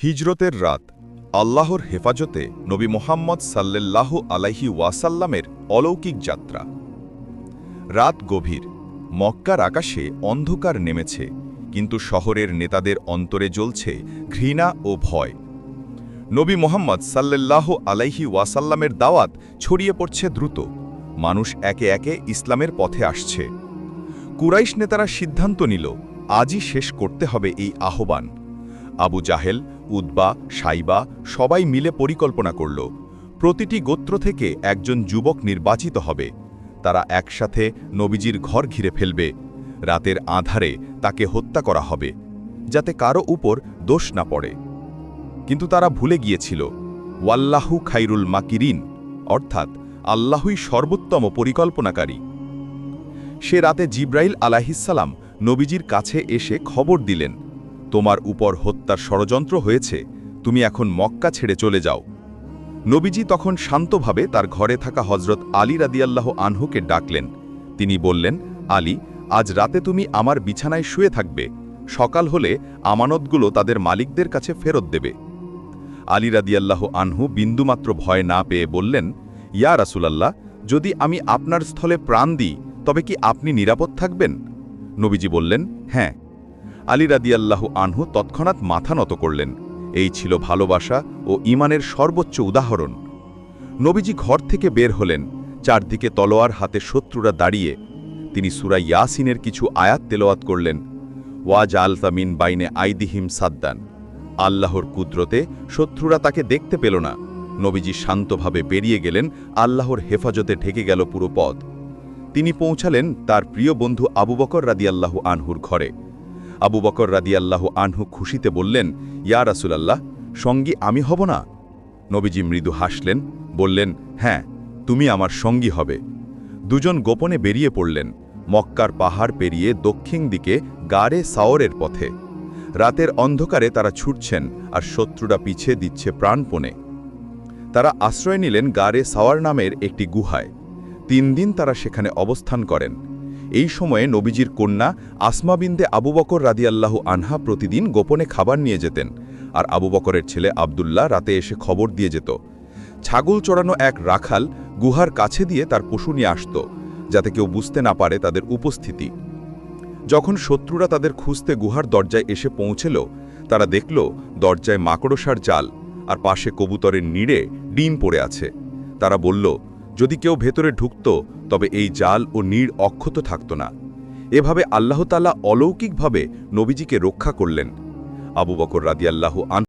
হিজরতের রাত, আল্লাহর হেফাজতে নবী মোহাম্মদ সাল্লাল্লাহু আলাইহি ওয়াসাল্লামের অলৌকিক যাত্রা। রাত গভীর, মক্কার আকাশে অন্ধকার নেমেছে, কিন্তু শহরের নেতাদের অন্তরে জ্বলছে ঘৃণা ও ভয়। নবী মোহাম্মদ সাল্লাল্লাহু আলাইহি ওয়াসাল্লামের দাওয়াত ছড়িয়ে পড়ছে দ্রুত। মানুষ একে একে ইসলামের পথে আসছে। কুরাইশ নেতারা সিদ্ধান্ত নিল, আজই শেষ করতে হবে এই আহ্বান। আবু জাহেল উদ্বা সাইবা সবাই মিলে পরিকল্পনা করল। প্রতিটি গোত্র থেকে একজন যুবক নির্বাচিত হবে। তারা একসাথে নবীজির ঘর ঘিরে ফেলবে। রাতের আধারে তাকে হত্যা করা হবে, যাতে কারও উপর দোষ না পড়ে। কিন্তু তারা ভুলে গিয়েছিল। ওয়াল্লাহু খাইরুল মাকিরিন, অর্থাৎ আল্লাহই সর্বোত্তম পরিকল্পনাকারী। সে রাতে জিব্রাইল আলাহিসাল্লাম নবীজির কাছে এসে খবর দিলেন। তোমার উপর হত্যার ষড়যন্ত্র হয়েছে, তুমি এখন মক্কা ছেড়ে চলে যাও। নবীজি তখন শান্তভাবে তার ঘরে থাকা হজরত আলী রাদিয়াল্লাহ আনহুকে ডাকলেন। তিনি বললেন, আলী, আজ রাতে তুমি আমার বিছানায় শুয়ে থাকবে। সকাল হলে আমানতগুলো তাদের মালিকদের কাছে ফেরত দেবে। আলী রাদিয়াল্লাহ আনহু বিন্দুমাত্র ভয় না পেয়ে বললেন, ইয়া রাসুলাল্লাহ, যদি আমি আপনার স্থলে প্রাণ দিই, তবে কি আপনি নিরাপদ থাকবেন? নবীজি বললেন হ্যাঁ। আলী রাদিয়াল্লাহু আনহু তৎক্ষণাৎ মাথা নত করলেন। এই ছিল ভালোবাসা ও ইমানের সর্বোচ্চ উদাহরণ। নবীজি ঘর থেকে বের হলেন। চারদিকে তলোয়ার হাতে শত্রুরা দাঁড়িয়ে তিনি সুরা ইয়াসিনের কিছু আয়াত তেলোয়াত করলেন। ওয়াজ আলতামিন বাইনে আইদিহিম সাদ্দান। আল্লাহর কুদরতে শত্রুরা তাকে দেখতে পেল না। নবীজি শান্তভাবে বেরিয়ে গেলেন। আল্লাহর হেফাজতে ঢেকে গেল পুরো পথ। তিনি পৌঁছালেন তার প্রিয় বন্ধু আবু বকর রাদিয়াল্লাহু আনহুর ঘরে। আবু বকর রাদিয়াল্লাহু আনহু খুশিতে বললেন, ইয়া রাসুলাল্লাহ, সঙ্গী আমি হব না? নবীজি মৃদু হাসলেন, বললেন হ্যাঁ তুমি আমার সঙ্গী হবে। দুজন গোপনে বেরিয়ে পড়লেন, মক্কার পাহাড় পেরিয়ে দক্ষিণ দিকে গাড়ে সাওরের পথে। রাতের অন্ধকারে তারা ছুটছেন আর শত্রুরা পিছিয়ে দিচ্ছে প্রাণপণে। তারা আশ্রয় নিলেন গাড়ে সাওয়ার নামের একটি গুহায়। তিন দিন তারা সেখানে অবস্থান করেন। এই সময়ে নবীজির কন্যা আসমা বিন্দে আবু বকর রাদিয়াল্লাহু আনহা প্রতিদিন গোপনে খাবার নিয়ে যেতেন, আর আবু বকরের ছেলে আবদুল্লাহ রাতে এসে খবর দিয়ে যেত। ছাগল চড়ানো এক রাখাল গুহার কাছে দিয়ে তার পশু নিয়ে আসত, যাতে কেউ বুঝতে না পারে তাদের উপস্থিতি। যখন শত্রুরা তাদের খুঁজতে গুহার দরজায় এসে পৌঁছেল, তারা দেখল দরজায় মাকড়সার জাল, আর পাশে কবুতরের নিড়ে ডিম পড়ে আছে। তারা বলল যদি কেউ ভেতরে ঢুকত, তবে এই জাল ও নীড় অক্ষত থাকত না। এভাবে আল্লাহতালা অলৌকিকভাবে নবীজিকে রক্ষা করলেন। আবু বকর রাদিয়াল্লাহ আন